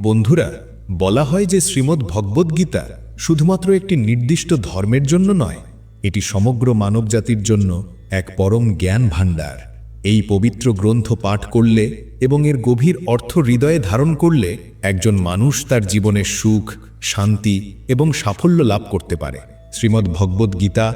বন্ধুরা, বলা হয় যে শ্রীমদ্ ভগবদ্গীতা শুধুমাত্র একটি নির্দিষ্ট ধর্মের জন্য নয়, এটি সমগ্র মানবজাতির জন্য এক পরম জ্ঞান ভাণ্ডার। এই পবিত্র গ্রন্থ পাঠ করলে এবং এর গভীর অর্থ হৃদয়ে ধারণ করলে একজন মানুষ তার জীবনের সুখ, শান্তি এবং সাফল্য লাভ করতে পারে। শ্রীমদ্ ভগবদ্গীতা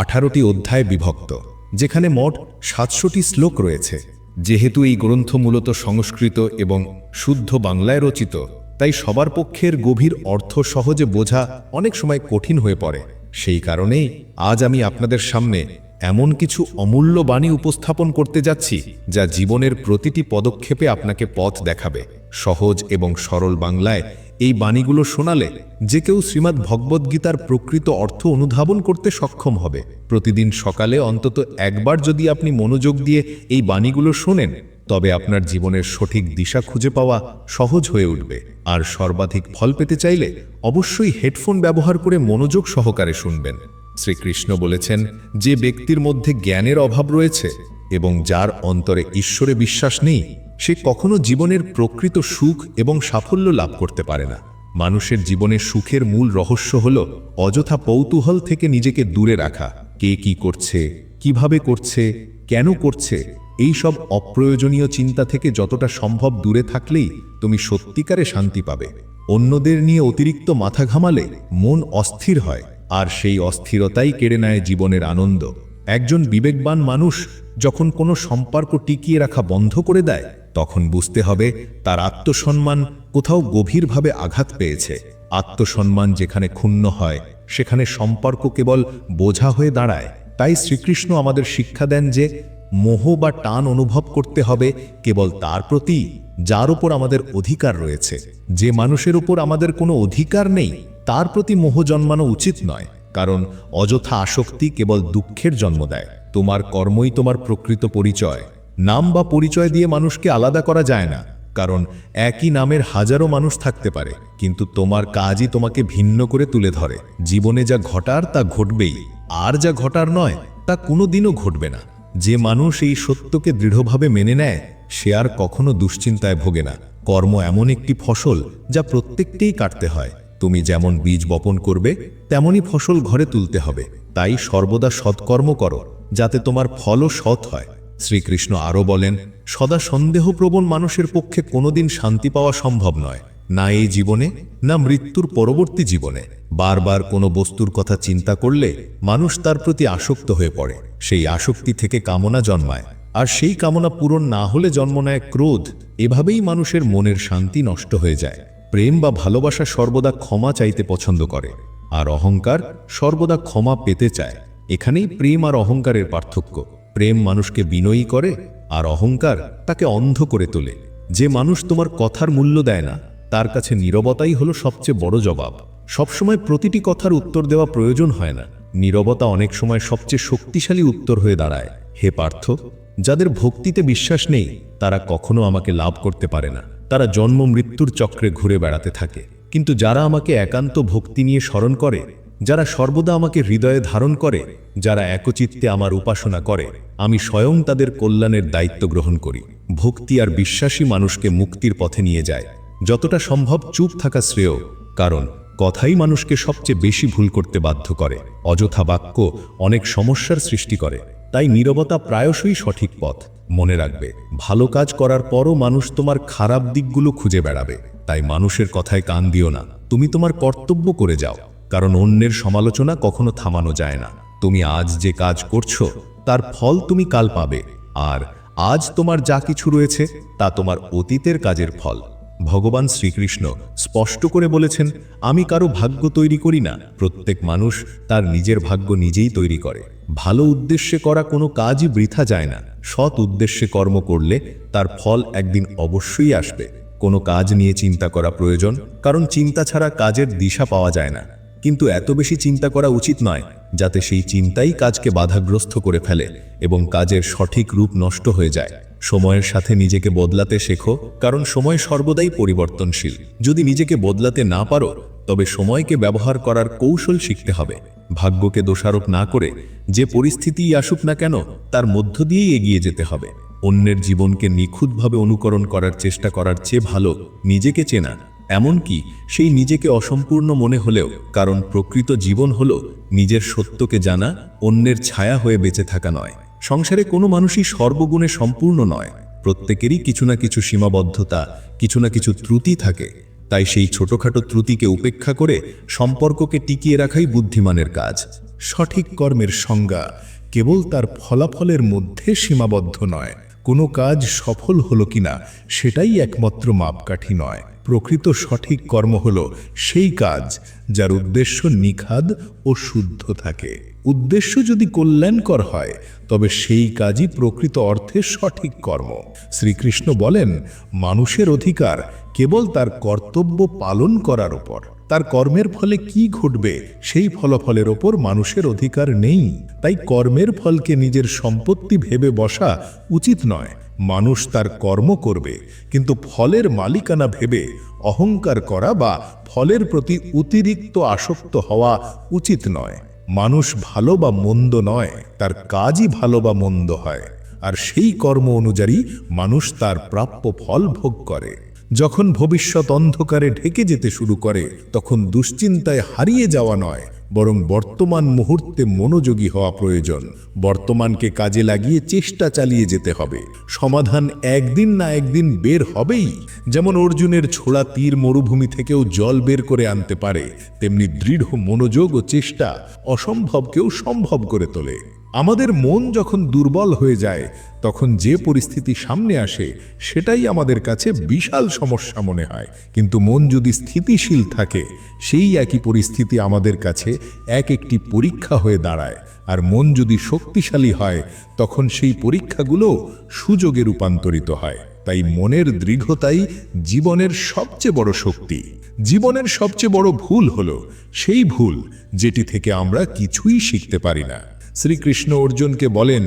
আঠারোটি অধ্যায়ে বিভক্ত, যেখানে মোট সাতশোটি শ্লোক রয়েছে। যেহেতু এই গ্রন্থ মূলত সংস্কৃত এবং শুদ্ধ বাংলায় রচিত, তাই সবার পক্ষের গভীর অর্থ সহজে বোঝা অনেক সময় কঠিন হয়ে পড়ে। সেই কারণেই আজ আমি আপনাদের সামনে এমন কিছু অমূল্য বাণী উপস্থাপন করতে যাচ্ছি, যা জীবনের প্রতিটি পদক্ষেপে আপনাকে পথ দেখাবে। সহজ এবং সরল বাংলায় এই বাণীগুলো শোনালে যে কেউ শ্রীমদ্ ভগবদ্গীতার প্রকৃত অর্থ অনুধাবন করতে সক্ষম হবে। প্রতিদিন সকালে অন্তত একবার যদি আপনি মনোযোগ দিয়ে এই বাণীগুলো শোনেন, তবে আপনার জীবনের সঠিক দিশা খুঁজে পাওয়া সহজ হয়ে উঠবে। আর সর্বাধিক ফল পেতে চাইলে অবশ্যই হেডফোন ব্যবহার করে মনোযোগ সহকারে শুনবেন। শ্রীকৃষ্ণ বলেছেন, যে ব্যক্তির মধ্যে জ্ঞানের অভাব রয়েছে এবং যার অন্তরে ঈশ্বরে বিশ্বাস নেই সে কখনো জীবনের প্রকৃত সুখ এবং সাফল্য লাভ করতে পারে না। মানুষের জীবনে সুখের মূল রহস্য হল অযথা কৌতূহল থেকে নিজেকে দূরে রাখা। কে কি করছে, কীভাবে করছে, কেন করছে, এই সব অপ্রয়োজনীয় চিন্তা থেকে যতটা সম্ভব দূরে থাকলেই তুমি সত্যিকারে শান্তি পাবে। অন্যদের নিয়ে অতিরিক্ত মাথা ঘামালে মন অস্থির হয়, আর সেই অস্থিরতাই কেড়ে নেয় জীবনের আনন্দ। একজন বিবেকবান মানুষ যখন কোনো সম্পর্ক টিকিয়ে রাখা বন্ধ করে দেয়, তখন বুঝতে হবে তার আত্মসম্মান কোথাও গভীরভাবে আঘাত পেয়েছে। আত্মসম্মান যেখানে ক্ষুণ্ণ হয়, সেখানে সম্পর্ক কেবল বোঝা হয়ে দাঁড়ায়। তাই শ্রীকৃষ্ণ আমাদের শিক্ষা দেন যে, মোহ বা টান অনুভব করতে হবে কেবল তার প্রতি, যার উপর আমাদের অধিকার রয়েছে। যে মানুষের উপর আমাদের কোনো অধিকার নেই, তার প্রতি মোহ জন্মানো উচিত নয়। কারণ অযথা আসক্তি কেবল দুঃখের জন্ম দেয়। তোমার কর্মই তোমার প্রকৃত পরিচয়। নাম বা পরিচয় দিয়ে মানুষকে আলাদা করা যায় না, কারণ একই নামের হাজারো মানুষ থাকতে পারে, কিন্তু তোমার কাজই তোমাকে ভিন্ন করে তুলে ধরে। জীবনে যা ঘটার তা ঘটবেই, আর যা ঘটার নয়, তা কোনোদিনও ঘটবে না। যে মানুষ এই সত্যকে দৃঢ়ভাবে মেনে নেয়, সে আর কখনো দুশ্চিন্তায় ভোগে না। কর্ম এমন একটি ফসল যা প্রত্যেককেই কাটতে হয়। তুমি যেমন বীজ বপন করবে তেমনই ফসল ঘরে তুলতে হবে। তাই সর্বদা সৎকর্ম করো, যাতে তোমার ফলও সৎ হয়। শ্রীকৃষ্ণ আরও বলেন, সদা সন্দেহপ্রবণ মানুষের পক্ষে কোনোদিন শান্তি পাওয়া সম্ভব নয়, না এই জীবনে, না মৃত্যুর পরবর্তী জীবনে। বারবার কোনো বস্তুর কথা চিন্তা করলে মানুষ তার প্রতি আসক্ত হয়ে পড়ে, সেই আসক্তি থেকে কামনা জন্মায়। আর সেই কামনা পূরণ না হলে জন্ম নেয় ক্রোধ, এভাবেই মানুষের মনের শান্তি নষ্ট হয়ে যায়। প্রেম বা ভালোবাসা সর্বদা ক্ষমা চাইতে পছন্দ করে, আর অহংকার সর্বদা ক্ষমা পেতে চায়। এখানেই প্রেম আর অহংকারের পার্থক্য। প্রেম মানুষকে বিনয়ী করে, আর অহংকার তাকে অন্ধ করে তোলে। যে মানুষ তোমার কথার মূল্য দেয় না, তার কাছে নীরবতাই হলো সবচেয়ে বড় জবাব। সবসময় প্রতিটি কথার উত্তর দেওয়া প্রয়োজন হয় না। নীরবতা অনেক সময় সবচেয়ে শক্তিশালী উত্তর হয়ে দাঁড়ায়। হে পার্থ, যাদের ভক্তিতে বিশ্বাস নেই, তারা কখনো আমাকে লাভ করতে পারে না। তারা জন্ম মৃত্যুর চক্রে ঘুরে বেড়াতে থাকে। কিন্তু যারা আমাকে একান্ত ভক্তি নিয়ে স্মরণ করে, যারা সর্বদা আমাকে হৃদয়ে ধারণ করে, যারা একচিত্তে আমার উপাসনা করে, আমি স্বয়ং তাদের কল্যাণের দায়িত্ব গ্রহণ করি। ভক্তি আর বিশ্বাসী মানুষকে মুক্তির পথে নিয়ে যায়। যতটা সম্ভব চুপ থাকা শ্রেয়, কারণ কথাই মানুষকে সবচেয়ে বেশি ভুল করতে বাধ্য করে, অযথা বাক্য অনেক সমস্যার সৃষ্টি করে। তাই নীরবতা প্রায়শই সঠিক পথ। মনে রাখবে, ভালো কাজ করার পরও মানুষ তোমার খারাপ দিকগুলো খুঁজে বেড়াবে। তাই মানুষের কথায় কান দিও না। তুমি তোমার কর্তব্য করে যাও। কারণ অন্যের সমালোচনা কখনো থামানো যায় না। তুমি আজ যে কাজ করছ, তার ফল তুমি কাল পাবে। আর আজ তোমার যা কিছু রয়েছে, তা তোমার অতীতের কাজের ফল। ভগবান শ্রীকৃষ্ণ স্পষ্ট করে বলেছেন, আমি কারও ভাগ্য তৈরি করি না। প্রত্যেক মানুষ তার নিজের ভাগ্য নিজেই তৈরি করে। ভালো উদ্দেশ্যে করা কোনো কাজই বৃথা যায় না। সৎ উদ্দেশ্যে কর্ম করলে তার ফল একদিন অবশ্যই আসবে। কোনো কাজ নিয়ে চিন্তা করা প্রয়োজন, কারণ চিন্তা ছাড়া কাজের দিশা পাওয়া যায় না। কিন্তু এত বেশি চিন্তা করা উচিত নয়, যাতে সেই চিন্তাই কাজকে বাধাগ্রস্ত করে ফেলে এবং কাজের সঠিক রূপ নষ্ট হয়ে যায়। সময়ের সাথে নিজেকে বদলাতে শেখো, কারণ সময় সর্বদাই পরিবর্তনশীল। যদি নিজেকে বদলাতে না পারো, তবে সময়কে ব্যবহার করার কৌশল শিখতে হবে। ভাগ্যকে দোষারোপ না করে যে পরিস্থিতিই আসুক না কেন, তার মধ্য দিয়েই এগিয়ে যেতে হবে। অন্যের জীবনকে নিখুঁতভাবে অনুকরণ করার চেষ্টা করার চেয়ে ভালো নিজেকে চেনা। এমনকি সেই নিজেকে অসম্পূর্ণ মনে হলেও, কারণ প্রকৃত জীবন হল নিজের সত্যকে জানা, অন্যের ছায়া হয়ে বেঁচে থাকা নয়। সংসারে কোনো মানুষই সর্বগুণে সম্পূর্ণ নয়। প্রত্যেকেরই কিছু না কিছু সীমাবদ্ধতা, কিছু না কিছু ত্রুটি থাকে। তাই সেই ছোটখাটো ত্রুটিকে উপেক্ষা করে সম্পর্ককে টিকিয়ে রাখাই বুদ্ধিমানের কাজ। সঠিক কর্মের সংজ্ঞা কেবল তার ফলাফলের মধ্যে সীমাবদ্ধ নয়। কোনো কাজ সফল হলো কিনা সেটাই একমাত্র মাপকাঠি নয়। প্রকৃত সঠিক কর্ম হল সেই কাজ যার উদ্দেশ্য নিখাদ ও শুদ্ধ থাকে। উদ্দেশ্য যদি কল্যাণকর হয়, তবে সেই কাজই প্রকৃত অর্থে সঠিক কর্ম। শ্রীকৃষ্ণ বলেন, মানুষের অধিকার কেবল তার কর্তব্য পালন করার ওপর তার কর্মের ফলে কি ঘটবে, সেই ফলাফলের ওপর মানুষের অধিকার নেই। তাই কর্মের ফলকে নিজের সম্পত্তি ভেবে বসা উচিত নয়। মানুষ তার কর্ম করবে, কিন্তু ফলের মালিকানা ভেবে অহংকার করা বা ফলের প্রতি অতিরিক্ত আসক্ত হওয়া উচিত নয়। মানুষ ভালো বা মন্দ নয়, তার কাজই ভালো বা মন্দ হয়। আর সেই কর্ম অনুযায়ী মানুষ তার প্রাপ্য ফল ভোগ করে। যখন ভবিষ্যৎ অন্ধকারে ঢেকে যেতে শুরু করে, তখন দুশ্চিন্তায় হারিয়ে যাওয়া নয় বরং বর্তমান মুহূর্তে মনোযোগী হওয়া প্রয়োজন। বর্তমানকে কাজে লাগিয়ে চেষ্টা চালিয়ে যেতে হবে। সমাধান একদিন না একদিন বের হবেই। যেমন অর্জুনের ছোড়া তীর মরুভূমি থেকেও জল বের করে আনতে পারে, তেমনি দৃঢ় মনোযোগ ও চেষ্টা অসম্ভবকেও সম্ভব করে তোলে। আমাদের মন যখন দুর্বল হয়ে যায়, তখন যে পরিস্থিতি সামনে আসে, সেটাই আমাদের কাছে বিশাল সমস্যা মনে হয়। কিন্তু মন যদি স্থিতিশীল থাকে, সেই একই পরিস্থিতি আমাদের কাছে এক একটি পরীক্ষা হয়ে দাঁড়ায়। আর মন যদি শক্তিশালী হয়, তখন সেই পরীক্ষাগুলো সুযোগে রূপান্তরিত হয়। তাই মনের দৃঢ়তাই জীবনের সবচেয়ে বড় শক্তি। জীবনের সবচেয়ে বড় ভুল হলো সেই ভুল যেটি থেকে আমরা কিছুই শিখতে পারি না। শ্রীকৃষ্ণ অর্জুনকে বলেন,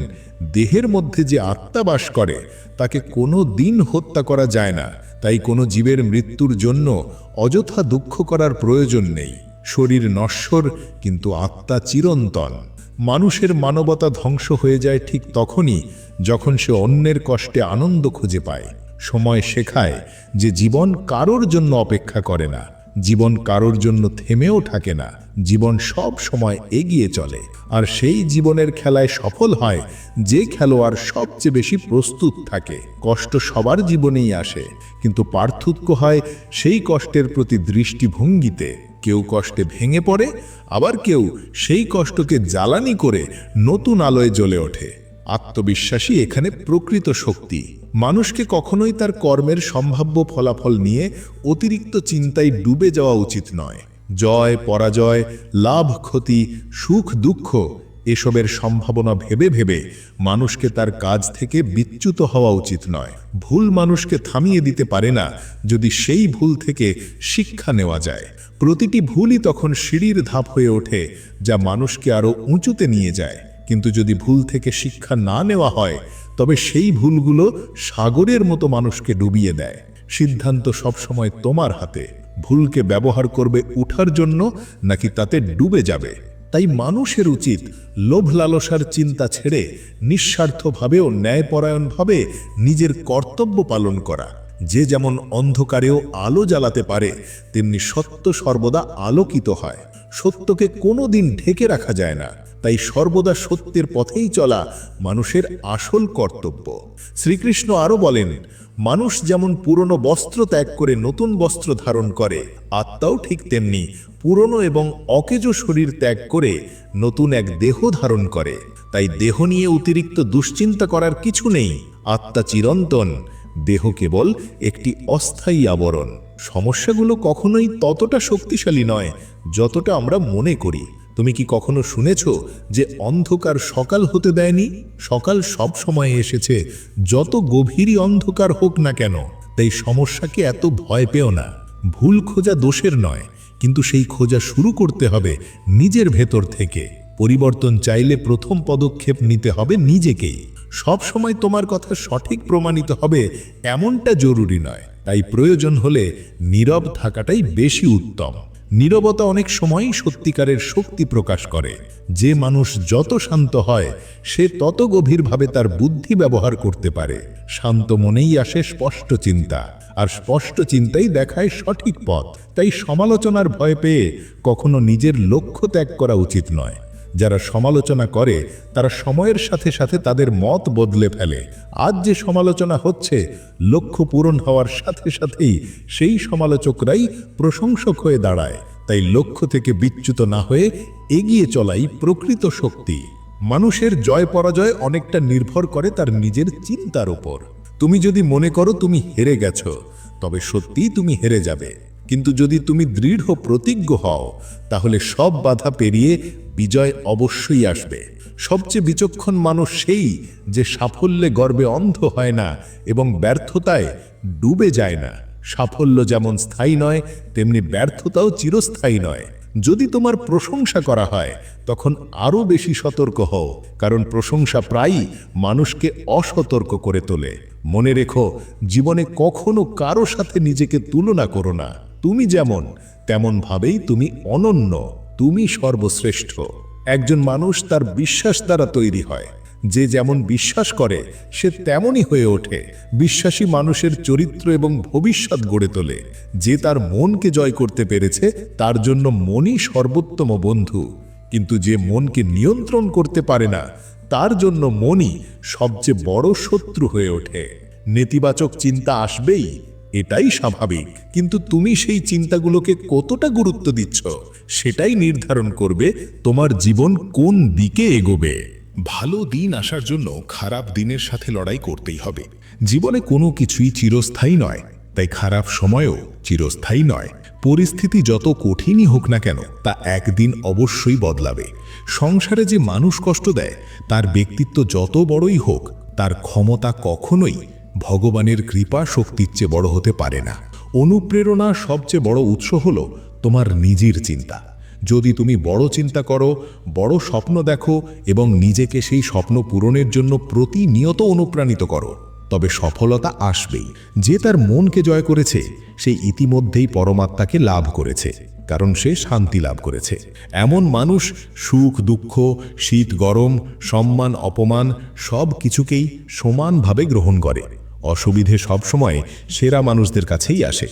দেহের মধ্যে যে আত্মা বাস করে, তাকে কোনো দিন হত্যা করা যায় না। তাই কোনো জীবের মৃত্যুর জন্য অযথা দুঃখ করার প্রয়োজন নেই। শরীর নশ্বর, কিন্তু আত্মা চিরন্তন। মানুষের মানবতা ধ্বংস হয়ে যায় ঠিক তখনই, যখন সে অন্যের কষ্টে আনন্দ খুঁজে পায়। সময় শেখায় যে জীবন কারোর জন্য অপেক্ষা করে না। জীবন কারোর জন্য থেমেও থাকে না। জীবন সব সময় এগিয়ে চলে। আর সেই জীবনের খেলায় সফল হয় যে খেলোয়াড় সবচেয়ে বেশি প্রস্তুত থাকে। কষ্ট সবার জীবনেই আসে, কিন্তু পার্থক্য হয় সেই কষ্টের প্রতি দৃষ্টিভঙ্গিতে। কেউ কষ্টে ভেঙে পড়ে, আবার কেউ সেই কষ্টকে জ্বালানি করে নতুন আলোয় জ্বলে ওঠে। আত্মবিশ্বাসী এখানে প্রকৃত শক্তি। মানুষকে কখনোই তার কর্মের সম্ভাব্য ফলাফল নিয়ে অতিরিক্ত চিন্তায় ডুবে যাওয়া উচিত নয়। জয়, পরাজয়, লাভ, ক্ষতি, সুখ, দুঃখ, এসবের সম্ভাবনা ভেবে ভেবে মানুষকে তার কাজ থেকে বিচ্যুত হওয়া উচিত নয়। ভুল মানুষকে থামিয়ে দিতে পারে না যদি সেই ভুল থেকে শিক্ষা নেওয়া যায়। প্রতিটি ভুলই তখন সিঁড়ির ধাপ হয়ে ওঠে যা মানুষকে আরও উঁচুতে নিয়ে যায়। কিন্তু যদি ভুল থেকে শিক্ষা না নেওয়া হয় তবে সেই ভুলগুলো সাগরের মতো মানুষকে ডুবিয়ে দেয়। সিদ্ধান্ত সবসময় তোমার হাতে। ভুলকে ব্যবহার করবে উঠার জন্য নাকি তাতে ডুবে যাবে। তাই মানুষের উচিত লোভ লালসার চিন্তা ছেড়ে নিঃস্বার্থভাবে ও ন্যায়পরায়ণভাবে নিজের কর্তব্য পালন করা। যে যেমন অন্ধকারেও আলো জ্বালাতে পারে, তেমনি সত্য সর্বদা আলোকিত হয়। সত্যকে কোনো দিন ঢেকে রাখা যায় না। তাই সর্বদা সত্যের পথেই চলা মানুষের আসল কর্তব্য। শ্রীকৃষ্ণ আরও বলেন, মানুষ যেমন পুরনো বস্ত্র ত্যাগ করে নতুন বস্ত্র ধারণ করে, আত্মাও ঠিক তেমনি পুরনো এবং অকেজ শরীর ত্যাগ করে নতুন এক দেহ ধারণ করে। তাই দেহ নিয়ে অতিরিক্ত দুশ্চিন্তা করার কিছু নেই। আত্মা চিরন্তন, দেহ কেবল একটি অস্থায়ী আবরণ। সমস্যাগুলো কখনোই ততটা শক্তিশালী নয়, যতটা আমরা মনে করি। তুমি কি কখনো শুনেছ যে অন্ধকার সকাল হতে দেয়নি? সকাল সব সময় এসেছে, যত গভীরই অন্ধকার হোক না কেন। তাই সমস্যাকে এত ভয় পেও না। ভুল খোঁজা দোষের নয়, কিন্তু সেই খোঁজা শুরু করতে হবে নিজের ভেতর থেকে। পরিবর্তন চাইলে প্রথম পদক্ষেপ নিতে হবে নিজেকেই। সব সময় তোমার কথা সঠিক প্রমাণিত হবে এমনটা জরুরি নয়। তাই প্রয়োজন হলে নীরব থাকাটাই বেশি উত্তম। নীরবতা অনেক সময়ই সত্যিকারের শক্তি প্রকাশ করে। যে মানুষ যত শান্ত হয়, সে তত গভীরভাবে তার বুদ্ধি ব্যবহার করতে পারে। শান্ত মনেই আসে স্পষ্ট চিন্তা, আর স্পষ্ট চিন্তাই দেখায় সঠিক পথ। তাই সমালোচনার ভয় পেয়ে কখনো নিজের লক্ষ্য ত্যাগ করা উচিত নয়। যারা সমালোচনা করে, তারা সময়ের সাথে সাথে তাদের মত বদলে ফেলে। আজ যে সমালোচনা হচ্ছে, লক্ষ্য পূরণ হওয়ার সাথে সাথেই সেই সমালোচকরাই প্রশংসক হয়ে দাঁড়ায়। তাই লক্ষ্য থেকে বিচ্যুত না হয়ে এগিয়ে চলাই প্রকৃত শক্তি। মানুষের জয় পরাজয় অনেকটা নির্ভর করে তার নিজের চিন্তার উপর। তুমি যদি মনে করো তুমি হেরে গেছো, তবে সত্যিই তুমি হেরে যাবে। কিন্তু যদি তুমি দৃঢ় প্রতিজ্ঞ হও, তাহলে সব বাধা পেরিয়ে বিজয় অবশ্যই আসবে। সবচেয়ে বিচক্ষণ মানুষ সেই যে সাফল্যে গর্বে অন্ধ হয় না এবং ব্যর্থতায় ডুবে যায় না। সাফল্য যেমন স্থায়ী নয়, তেমনি ব্যর্থতাও চিরস্থায়ী নয়। যদি তোমার প্রশংসা করা হয়, তখন আরও বেশি সতর্ক হও, কারণ প্রশংসা প্রায়ই মানুষকে অসতর্ক করে তোলে। মনে রেখো, জীবনে কখনো কারও সাথে নিজেকে তুলনা করো না। তুমি যেমন তেমন ভাবেই তুমি অনন্য, তুমি সর্বশ্রেষ্ঠ। একজন মানুষ তার বিশ্বাস দ্বারা তৈরি হয়। যে যেমন বিশ্বাস করে, সে তেমনই হয়ে ওঠে। বিশ্বাসী মানুষের চরিত্র এবং ভবিষ্যৎ গড়ে তোলে। যে তার মনকে জয় করতে পেরেছে, তার জন্য মনই সর্বোত্তম বন্ধু। কিন্তু যে মনকে নিয়ন্ত্রণ করতে পারে না, তার জন্য মনই সবচেয়ে বড় শত্রু হয়ে ওঠে। নেতিবাচক চিন্তা আসবেই এটাই স্বাভাবিক। কিন্তু তুমি সেই চিন্তাগুলোকে কতটা গুরুত্ব দিচ্ছ, সেটাই নির্ধারণ করবে তোমার জীবন কোন দিকে এগোবে। ভালো দিন আসার জন্য খারাপ দিনের সাথে লড়াই করতেই হবে। জীবনে কোনো কিছুই চিরস্থায়ী নয়, তাই খারাপ সময়ও চিরস্থায়ী নয়। পরিস্থিতি যত কঠিনই হোক না কেন, তা একদিন অবশ্যই বদলাবে। সংসারে যে মানুষ কষ্ট দেয়, তার ব্যক্তিত্ব যত বড়ই হোক, তার ক্ষমতা কখনোই ভগবানের কৃপা শক্তির চেয়ে বড় হতে পারে না। অনুপ্রেরণা সবচেয়ে বড় উৎস হল তোমার নিজের চিন্তা। যদি তুমি বড় চিন্তা করো, বড় স্বপ্ন দেখো এবং নিজেকে সেই স্বপ্ন পূরণের জন্য প্রতিনিয়ত অনুপ্রাণিত করো, তবে সফলতা আসবেই। যে তার মনকে জয় করেছে, সে ইতিমধ্যেই পরমাত্মাকে লাভ করেছে, কারণ সে শান্তি লাভ করেছে। এমন মানুষ সুখ, দুঃখ, শীত, গরম, সম্মান, অপমান সব কিছুকেই সমানভাবে গ্রহণ করে। অসুবিধে সবসময় সেরা মানুষদের কাছেই আসে,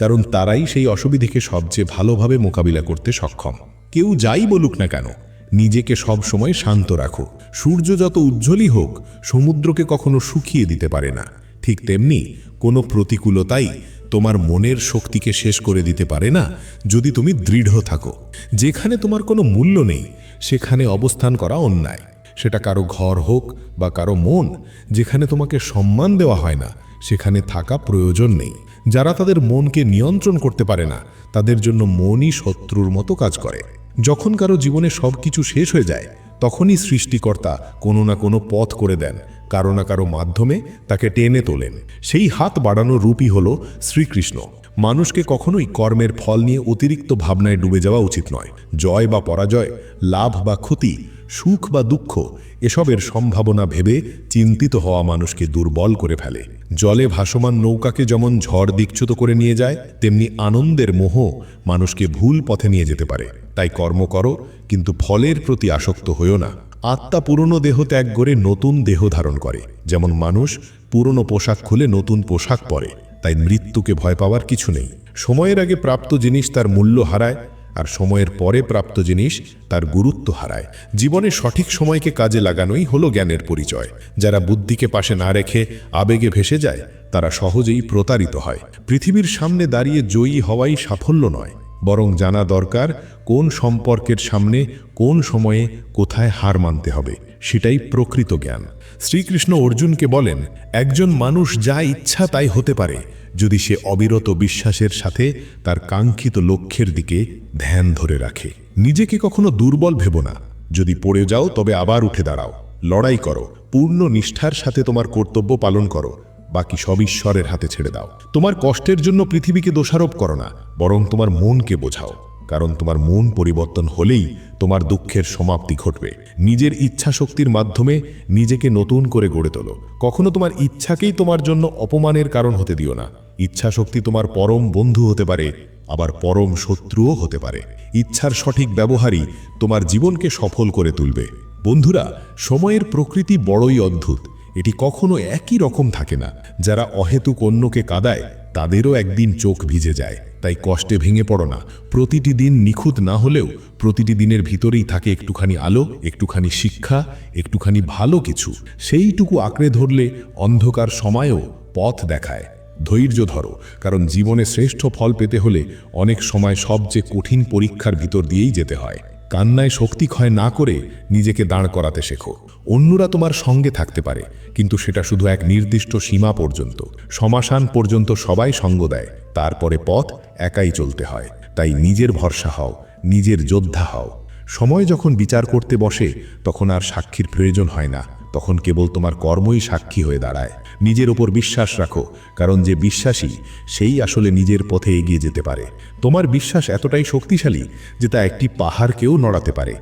কারণ তারাই সেই অসুবিধেকে সবচেয়ে ভালোভাবে মোকাবিলা করতে সক্ষম। কেউ যাই বলুক না কেন, নিজেকে সব সময় শান্ত রাখো। সূর্য যত উজ্জ্বলই হোক, সমুদ্রকে কখনো শুকিয়ে দিতে পারে না। ঠিক তেমনি কোনো প্রতিকূলতাই তোমার মনের শক্তিকে শেষ করে দিতে পারে না যদি তুমি দৃঢ় থাকো। যেখানে তোমার কোনো মূল্য নেই, সেখানে অবস্থান করা অন্যায়। সেটা কারও ঘর হোক বা কারও মন, যেখানে তোমাকে সম্মান দেওয়া হয় না, সেখানে থাকা প্রয়োজন নেই। যারা তাদের মনকে নিয়ন্ত্রণ করতে পারে না, তাদের জন্য মনই শত্রুর মতো কাজ করে। যখন কারও জীবনে সব কিছু শেষ হয়ে যায়, তখনই সৃষ্টিকর্তা কোনো না কোনো পথ করে দেন, কারও না কারও মাধ্যমে তাকে টেনে তোলেন। সেই হাত বাড়ানোর রূপই হল শ্রীকৃষ্ণ। মানুষকে কখনোই কর্মের ফল নিয়ে অতিরিক্ত ভাবনায় ডুবে যাওয়া উচিত নয়। জয় বা পরাজয়, লাভ বা ক্ষতি সুখ বা দুঃখ, এসবের সম্ভাবনা ভেবে চিন্তিত হওয়া মানুষকে দুর্বল করে ফেলে। জলে ভাসমান নৌকাকে যেমন ঝড় দিকচ্যুত করে নিয়ে যায়, তেমনি আনন্দের মোহ মানুষকে ভুল পথে নিয়ে যেতে পারে। তাই কর্ম করো, কিন্তু ফলের প্রতি আসক্ত হইও না। আত্মা পুরনো দেহ ত্যাগ করে নতুন দেহ ধারণ করে। যেমন মানুষ পুরনো পোশাক খুলে নতুন পোশাক পরে, তাই মৃত্যুকে ভয় পাওয়ার কিছু নেই। সময়ের আগে প্রাপ্ত জিনিস তার মূল্য হারায় আর সময়ের পরে প্রাপ্ত জিনিস তার গুরুত্ব হারায়। জীবনে সঠিক সময়কে কাজে লাগানোই হলো জ্ঞানের পরিচয়। যারা বুদ্ধিকে পাশে না রেখে আবেগে ভেসে যায়, তারা সহজেই প্রতারিত হয়। পৃথিবীর সামনে দাঁড়িয়ে জয়ী হওয়াই সাফল্য নয়, বরং জানা দরকার কোন সম্পর্কের সামনে কোন সময়ে কোথায় হার মানতে হবে, সেটাই প্রকৃত জ্ঞান। শ্রীকৃষ্ণ অর্জুনকে বলেন, একজন মানুষ যা ইচ্ছা তাই হতে পারে যদি সে অবিরত বিশ্বাসের সাথে তার কাঙ্ক্ষিত লক্ষ্যের দিকে ধ্যান ধরে রাখে। নিজেকে কখনো দুর্বল ভেব না। যদি পড়ে যাও, তবে আবার উঠে দাঁড়াও। লড়াই করো। পূর্ণ নিষ্ঠার সাথে তোমার কর্তব্য পালন করো। বাকি সব ঈশ্বরের হাতে ছেড়ে দাও। তোমার কষ্টের জন্য পৃথিবীকে দোষারোপ করো না, বরং তোমার মনকে বোঝাও। কারণ তোমার মন পরিবর্তন হলেই তোমার দুঃখের সমাপ্তি ঘটবে। নিজের ইচ্ছা শক্তির মাধ্যমে নিজেকে নতুন করে গড়ে তোলো। কখনো তোমার ইচ্ছাকেই তোমার জন্য অপমানের কারণ হতে দিও না। ইচ্ছা শক্তি তোমার পরম বন্ধু হতে পারে, আবার পরম শত্রুও হতে পারে। ইচ্ছার সঠিক ব্যবহারই তোমার জীবনকে সফল করে তুলবে। বন্ধুরা, সময়ের প্রকৃতি বড়ই অদ্ভুত। এটি কখনো একই রকম থাকে না। যারা অহেতুক অন্যকে কাদায় তাদেরও একদিন চোখ ভিজে যায়, তাই কষ্টে ভেঙে পড়ো না। প্রতিটি দিন নিখুঁত না হলেও প্রতিটি দিনের ভিতরেই থাকে একটুখানি আলো, একটুখানি শিক্ষা, একটুখানি ভালো কিছু। সেইটুকু আঁকড়ে ধরলে অন্ধকার সময়ও পথ দেখায়। ধৈর্য ধরো, কারণ জীবনে শ্রেষ্ঠ ফল পেতে হলে অনেক সময় সবচেয়ে কঠিন পরীক্ষার ভিতর দিয়েই যেতে হয়। কান্নায় শক্তি ক্ষয় না করে নিজেকে দাঁড় করাতে শেখো। অন্যরা তোমার সঙ্গে থাকতে পারে, কিন্তু সেটা শুধু এক নির্দিষ্ট সীমা পর্যন্ত। সমাসান পর্যন্ত সবাই সঙ্গ দেয়, তারপরে পথ একাই চলতে হয়। তাই নিজের ভরসা হও, নিজের যোদ্ধা হও। সময় যখন বিচার করতে বসে, তখন আর সাক্ষীর প্রয়োজন হয় না, তখন কেবল তোমার কর্মই সাক্ষী হয়ে দাঁড়ায়। নিজের ওপর বিশ্বাস রাখো, কারণ যে বিশ্বাসী, সেই আসলে নিজের পথে এগিয়ে যেতে পারে। তোমার বিশ্বাস এতটাই শক্তিশালী যে তা একটি পাহাড়কেও নড়াতে পারে।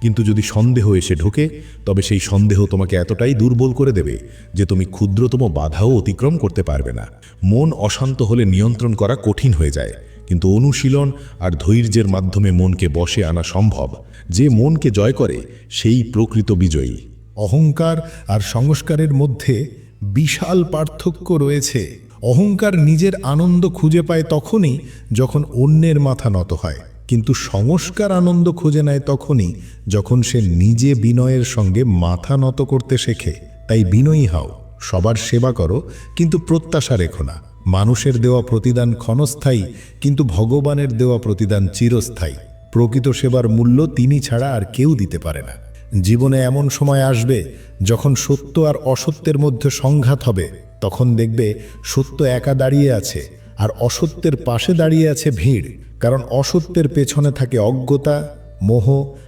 কিন্তু যদি সন্দেহ এসে ঢোকে, তবে সেই সন্দেহ তোমাকে এতটাই দুর্বল করে দেবে যে তুমি ক্ষুদ্রতম বাধাও অতিক্রম করতে পারবে না। মন অশান্ত হলে নিয়ন্ত্রণ করা কঠিন হয়ে যায়, কিন্তু অনুশীলন আর ধৈর্যের মাধ্যমে মনকে বশে আনা সম্ভব। যে মনকে জয় করে, সেই প্রকৃত বিজয়ী। অহংকার আর সংস্কারের মধ্যে বিশাল পার্থক্য রয়েছে। অহংকার নিজের আনন্দ খুঁজে পায় তখনই যখন অন্যের মাথা নত হয়। কিন্তু সংস্কার আনন্দ খুঁজে নেয় তখনই যখন সে নিজে বিনয়ের সঙ্গে মাথা নত করতে শেখে। তাই বিনয়ী হও, সবার সেবা করো, কিন্তু প্রত্যাশা রেখো না। মানুষের দেওয়া প্রতিদান ক্ষণস্থায়ী, কিন্তু ভগবানের দেওয়া প্রতিদান চিরস্থায়ী। প্রকৃত সেবার মূল্য তিনি ছাড়া আর কেউ দিতে পারে না। জীবনে এমন সময় আসবে যখন সত্য আর অসত্যের মধ্যে সংঘাত হবে, তখন দেখবে সত্য একা দাঁড়িয়ে আছে। আর অসত্যের পাশে দাঁড়িয়ে আছে ভিড়, কারণ অসত্যের পেছনে থাকে অজ্ঞতা, মোহ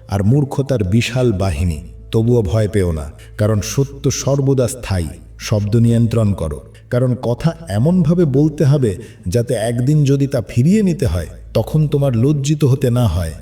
আর মূর্খতার বিশাল বাহিনী। তবুও ভয় পেও না, কারণ সত্য সর্বদা স্থায়ী, শব্দ নিয়ন্ত্রণ করো। কারণ কথা এমনভাবে বলতে হবে যাতে একদিন যদি তা ফিরিয়ে নিতে হয়, তখন তোমার লজ্জিত হতে না হয়।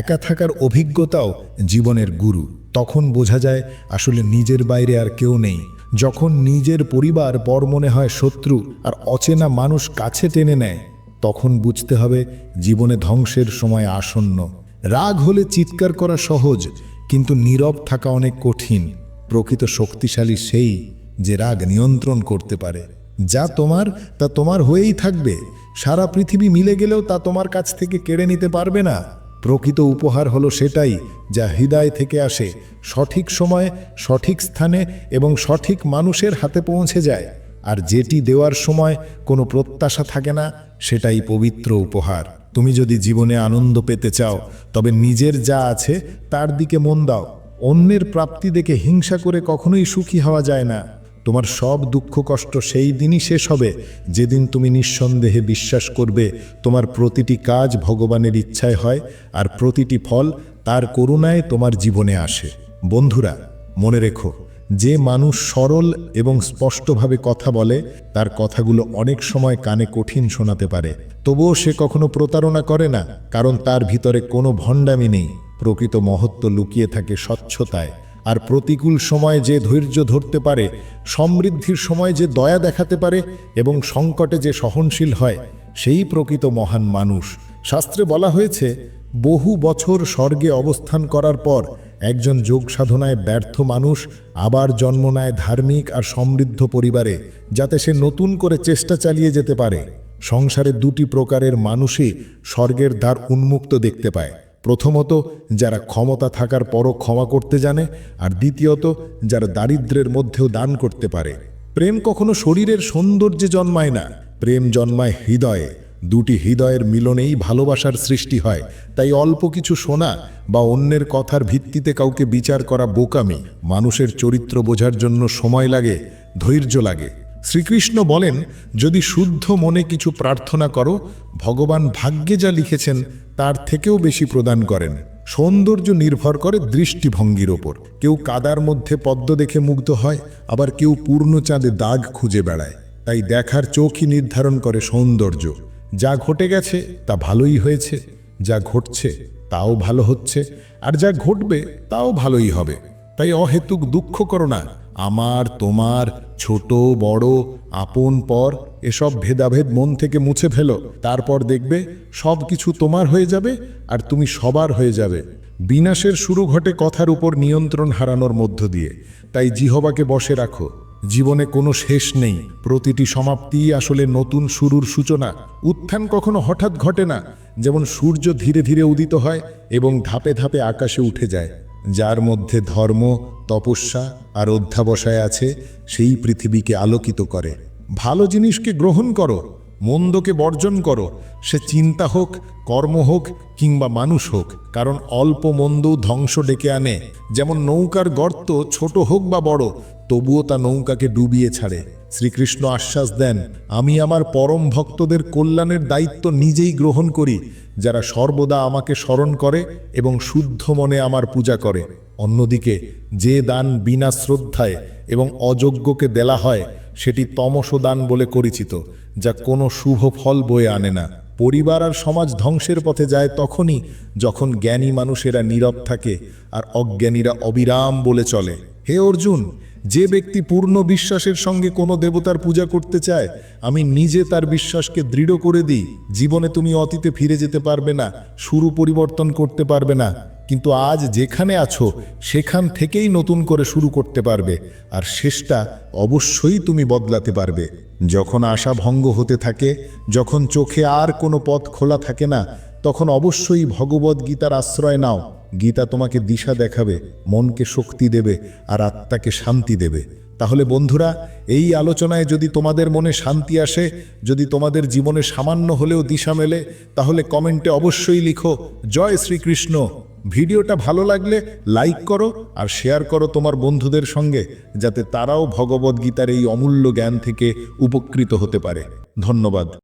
একা থাকার অভিজ্ঞতাও জীবনের গুরু। তখন বোঝা যায় আসলে নিজের বাইরে আর কেউ নেই যখন নিজের পরিবার পর মনে হয় শত্রু আর অচেনা মানুষ কাছে টেনে নেয়, তখন বুঝতে হবে জীবনে ধ্বংসের সময় আসন্ন। রাগ হলে চিৎকার করা সহজ, কিন্তু নীরব থাকা অনেক কঠিন। প্রকৃত শক্তিশালী সেই যে রাগ নিয়ন্ত্রণ করতে পারে। যা তোমার, তা তোমার হয়েই থাকবে। সারা পৃথিবী মিলে গেলেও তা তোমার কাছ থেকে কেড়ে নিতে পারবে না। প্রকৃত উপহার হলো সেটাই যা হৃদয় থেকে আসে, সঠিক সময়ে, সঠিক স্থানে এবং সঠিক মানুষের হাতে পৌঁছে যায়। আর যেটি দেওয়ার সময় কোনো প্রত্যাশা থাকে না, সেটাই পবিত্র উপহার। তুমি যদি জীবনে আনন্দ পেতে চাও, তবে নিজের যা আছে তার দিকে মন দাও। অন্যের প্রাপ্তি দেখে হিংসা করে কখনোই সুখী হওয়া যায় না। তোমার সব দুঃখ কষ্ট সেই দিনই শেষ হবে। যেদিন তুমি নিঃসন্দেহে বিশ্বাস করবে, তোমার প্রতিটি কাজ ভগবানের ইচ্ছায় হয় আর প্রতিটি ফল তার করুণায় তোমার জীবনে আসে। বন্ধুরা, মনে রেখো, যে মানুষ সরল এবং স্পষ্টভাবে কথা বলে, তার কথাগুলো অনেক সময় কানে কঠিন শোনাতে পারে। তবুও সে কখনো প্রতারণা করে না, কারণ তার ভিতরে কোনো ভণ্ডামি নেই। প্রকৃত মহত্ব লুকিয়ে থাকে স্বচ্ছতায়। আর প্রতিকূল সময়ে যে ধৈর্য ধরতে পারে, সমৃদ্ধির সময় যে দয়া দেখাতে পারে এবং সংকটে যে সহনশীল হয়, সেই প্রকৃত মহান মানুষ। শাস্ত্রে বলা হয়েছে, বহু বছর স্বর্গে অবস্থান করার পর একজন যোগ সাধনায় ব্যর্থ মানুষ আবার জন্ম নেয় ধার্মিক আর সমৃদ্ধ পরিবারে, যাতে সে নতুন করে চেষ্টা চালিয়ে যেতে পারে। সংসারে দুটি প্রকারের মানুষই স্বর্গের দ্বার উন্মুক্ত দেখতে পায়। প্রথমত, যারা ক্ষমতা থাকার পরও ক্ষমা করতে জানে, আর দ্বিতীয়ত, যারা দারিদ্র্যের মধ্যেও দান করতে পারে। প্রেম কখনো শরীরের সৌন্দর্যে জন্মায় না। প্রেম জন্মায় হৃদয়ে। দুটি হৃদয়ের মিলনেই ভালোবাসার সৃষ্টি হয়। তাই অল্প কিছু শোনা বা অন্যের কথার ভিত্তিতে কাউকে বিচার করা বোকামি। মানুষের চরিত্র বোঝার জন্য সময় লাগে, ধৈর্য লাগে। শ্রীকৃষ্ণ বলেন, যদি শুদ্ধ মনে কিছু প্রার্থনা করো, ভগবান ভাগ্যে যা লিখেছেন, তার থেকেও বেশি প্রদান করেন। সৌন্দর্য নির্ভর করে দৃষ্টিভঙ্গির ওপর। কেউ কাদার মধ্যে পদ্ম দেখে মুগ্ধ হয়, আবার কেউ পূর্ণ চাঁদে দাগ খুঁজে বেড়ায়। তাই দেখার চোখই নির্ধারণ করে সৌন্দর্য। যা ঘটে গেছে, তা ভালোই হয়েছে। যা ঘটছে, তাও ভালো হচ্ছে। আর যা ঘটবে, তাও ভালোই হবে। তাই অহেতুক দুঃখ করো না। আমার, তোমার, ছোট, বড়, আপন, পর, এসব ভেদাভেদ মন থেকে মুছে ফেলো। তারপর দেখবে সব কিছু তোমার হয়ে যাবে আর তুমি সবার হয়ে যাবে। বিনাশের শুরু ঘটে কথার উপর নিয়ন্ত্রণ হারানোর মধ্য দিয়ে। তাই জিহবাকে বসে রাখো। জীবনে কোনো শেষ নেই। প্রতিটি সমাপ্তিই আসলে নতুন শুরুর সূচনা। উত্থান কখনো হঠাৎ ঘটে না। যেমন সূর্য ধীরে ধীরে উদিত হয় এবং ধাপে ধাপে আকাশে উঠে যায়। যার মধ্যে ধর্ম তপস্যা আর অধ্যাবসায় আছে, সেই পৃথিবীকে আলোকিত করে। ভালো জিনিসকে গ্রহণ করো, মন্দকে বর্জন করো। সে চিন্তা হোক, কর্ম হোক, কিংবা মানুষ হোক, কারণ অল্প মন্দও ধ্বংস ডেকে আনে। যেমন নৌকার গর্ত ছোট হোক বা বড়, তবুও তা নৌকাকে ডুবিয়ে ছাড়ে। শ্রীকৃষ্ণ আশ্বাস দেন, আমি আমার পরম ভক্তদের কল্যাণের দায়িত্ব নিজেই গ্রহণ করি, যারা সর্বদা আমাকে স্মরণ করে এবং শুদ্ধ মনে আমার পূজা করে। অন্যদিকে, যে দান বিনা শ্রদ্ধায় এবং অযোগ্যকে দেলা হয়, সেটি তমস দান বলে পরিচিত, যা কোনো শুভ ফল বয়ে আনে না। পরিবার আর সমাজ ধ্বংসের পথে যায় তখনই যখন জ্ঞানী মানুষেরা নীরব থাকে আর অজ্ঞানীরা অবিরাম বলে চলে। হে অর্জুন, যে ব্যক্তি পূর্ণ বিশ্বাসের সঙ্গে কোনো দেবতার পূজা করতে চায়, আমি নিজে তার বিশ্বাসকে দৃঢ় করে দিই। জীবনে তুমি অতীতে ফিরে যেতে পারবে না, শুরু পরিবর্তন করতে পারবে না। কিন্তু আজ যেখানে আছো, সেখান থেকেই নতুন করে শুরু করতে পারবে, আর শেষটা অবশ্যই তুমি বদলাতে পারবে। যখন আশা ভঙ্গ হতে থাকে, যখন চোখে আর কোনো পথ খোলা থাকে না, তখন অবশ্যই ভগবদ গীতার আশ্রয় নাও। গীতা তোমাকে দিশা দেখাবে, মনকে শক্তি দেবে, আর আত্মাকে শান্তি দেবে। তাহলে বন্ধুরা, এই আলোচনায় যদি তোমাদের মনে শান্তি আসে, যদি তোমাদের জীবনে সামান্য হলেও দিশা মেলে, তাহলে কমেন্টে অবশ্যই লিখো, জয় শ্রীকৃষ্ণ। ভিডিওটা ভালো লাগলে লাইক করো আর শেয়ার করো তোমার বন্ধুদের সঙ্গে, যাতে তারাও ভগবদ্গীতার এই অমূল্য জ্ঞান থেকে উপকৃত হতে পারে। ধন্যবাদ।